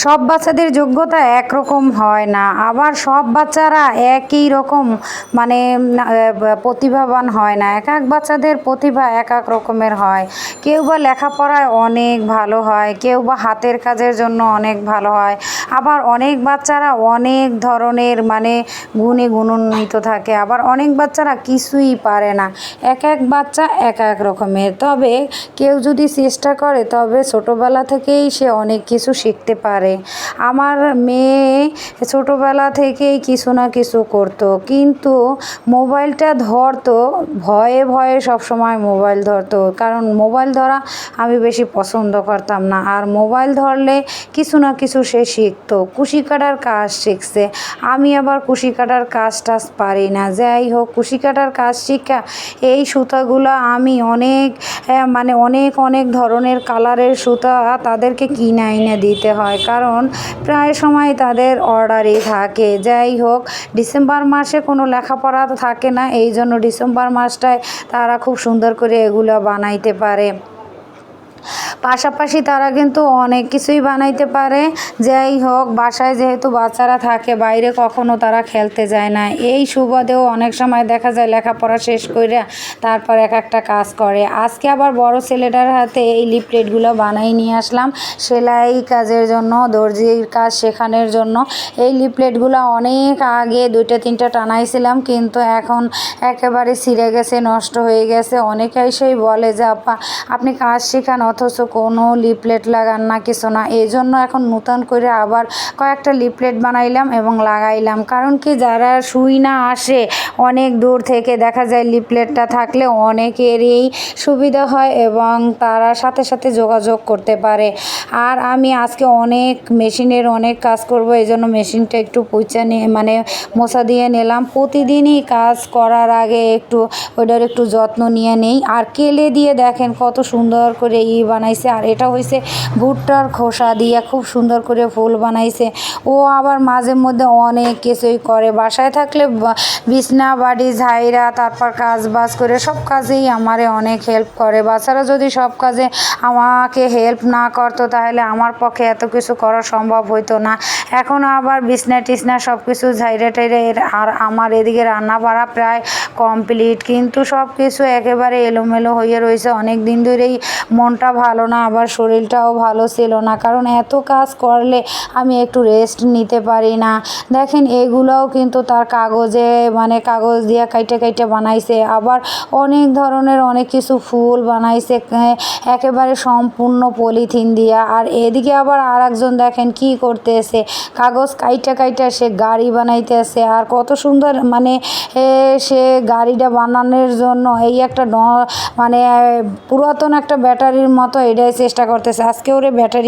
সব বাচ্চাদের যোগ্যতা একরকম হয় না। আবার সব বাচ্চারা একই রকম মানে প্রতিভাবান হয় না। এক এক বাচ্চাদের প্রতিভা এক এক রকমের হয়। কেউ বা লেখাপড়ায় অনেক ভালো হয়, কেউ বা হাতের কাজের জন্য অনেক ভালো হয়। আবার অনেক বাচ্চারা অনেক ধরনের মানে গুণে গুণান্বিত থাকে। আবার অনেক বাচ্চারা কিছুই পারে না। এক এক বাচ্চা এক এক রকমের। তবে কেউ যদি চেষ্টা করে, তবে ছোটোবেলা থেকেই সে অনেক কিছু শিখতে পারে। আমার মেয়ে ছোটোবেলা থেকেই কিছু না কিছু করতো। কিন্তু মোবাইলটা ধরতো, ভয়ে ভয়ে সবসময় মোবাইল ধরতো। কারণ মোবাইল ধরা আমি বেশি পছন্দ করতাম না। আর মোবাইল ধরলে কিছু না কিছু সে শিখতো। কুশি কাটার কাজ শিখছে। আমি আবার কুশি কাটার কাজ টাজ পারি না। যাই হোক, কুশি কাটার কাজ শিখা, এই সুতাগুলো আমি অনেক মানে অনেক অনেক ধরনের কালারের সুতা তাদেরকে কিনে এনে দিতে হয়। কারণ প্রায় সময় তাদের অর্ডারই থাকে। যাই হোক, ডিসেম্বর মাসে কোনো লেখাপড়া থাকে না। এই জন্য ডিসেম্বর মাসটায় তারা খুব সুন্দর করে এগুলো বানাইতে পারে। পাশাপাশি তারা কিন্তু অনেক কিছুই বানাইতে পারে। যাই হোক, বাসায় যেহেতু বাচ্চারা থাকে, বাইরে কখনো তারা খেলতে যায় না। এই সুবাদেও অনেক সময় দেখা যায় লেখাপড়া শেষ করে তারপর এক একটা কাজ করে। আজকে আবার বড় ছেলেটার হাতে এই লিপলেটগুলো বানাই নিয়ে আসলাম। সেলাই কাজের জন্য, দর্জির কাজ শেখানোর জন্য। এই লিপলেটগুলো অনেক আগে দুইটা, তিনটা টানাইছিলাম, কিন্তু এখন একেবারে ছিঁড়ে গেছে, নষ্ট হয়ে গেছে। অনেকেই সেই বলে যে, আপা, আপনি কাজ শেখান, অথচ কোনো লিপলেট লাগান না, কিছু না। এই জন্য এখন নূতন করে আবার কয়েকটা লিপলেট বানাইলাম এবং লাগাইলাম। কারণ কি, যারা শুই না আসে, অনেক দূর থেকে দেখা যায় লিপলেটটা থাকলে অনেকেরই সুবিধা হয় এবং তারা সাথে সাথে যোগাযোগ করতে পারে। আর আমি আজকে অনেক মেশিনের অনেক কাজ করব, এই জন্য মেশিনটা একটু পুচা নিয়ে মানে মশা দিয়ে নিলাম। প্রতিদিনই কাজ করার আগে একটু ওইটার একটু যত্ন নিয়ে নেই। আর কেলে দিয়ে দেখেন কত সুন্দর করে ই বানাইছে। আর এটা হয়েছে ভুট্টার খোসা দিয়ে খুব সুন্দর করে ফুল বানাইছে। ও আবার মাঝে মধ্যে অনেক কিছুই করে। বাসায় থাকলে বিছনা, বাড়ি, ঝাইরা, তারপর কাজ বাজ করে সব কাজেই আমারে অনেক হেল্প করে। বাচ্চারা যদি সব কাজে আমাকে হেল্প না করতো, তাহলে আমার পক্ষে এত কিছু করা সম্ভব হইতো না। এখন আবার বিছনা টিছনা সব কিছু ঝাইরা টাইরা আর আমার এদিকে রান্না বাড়া প্রায় কমপ্লিট কিন্তু সব কিছু একেবারে এলোমেলো হয়ে রয়েছে অনেক দিন ধরেই মনটা ভালো না, আবার শরীরটাও ভালো ছিল না। কারণ এত কাজ করলে আমি একটু রেস্ট নিতে পারি না। দেখেন, এগুলোও কিন্তু তার কাগজে মানে কাগজ দিয়ে কাইটে কাইটে বানাইছে। আবার অনেক ধরনের অনেক কিছু ফুল বানাইছে একেবারে সম্পূর্ণ পলিথিন দিয়া। আর এদিকে আবার আর একজন দেখেন কি করতেছে। কাগজ কাইটা কাইটা সে গাড়ি বানাইতেছে। আর কত সুন্দর মানে সে গাড়িটা বানানোর জন্য এই একটা মানে পুরাতন একটা ব্যাটারির মতো এটাই চেষ্টা করতেছে। আজকে ওরে ব্যাটারি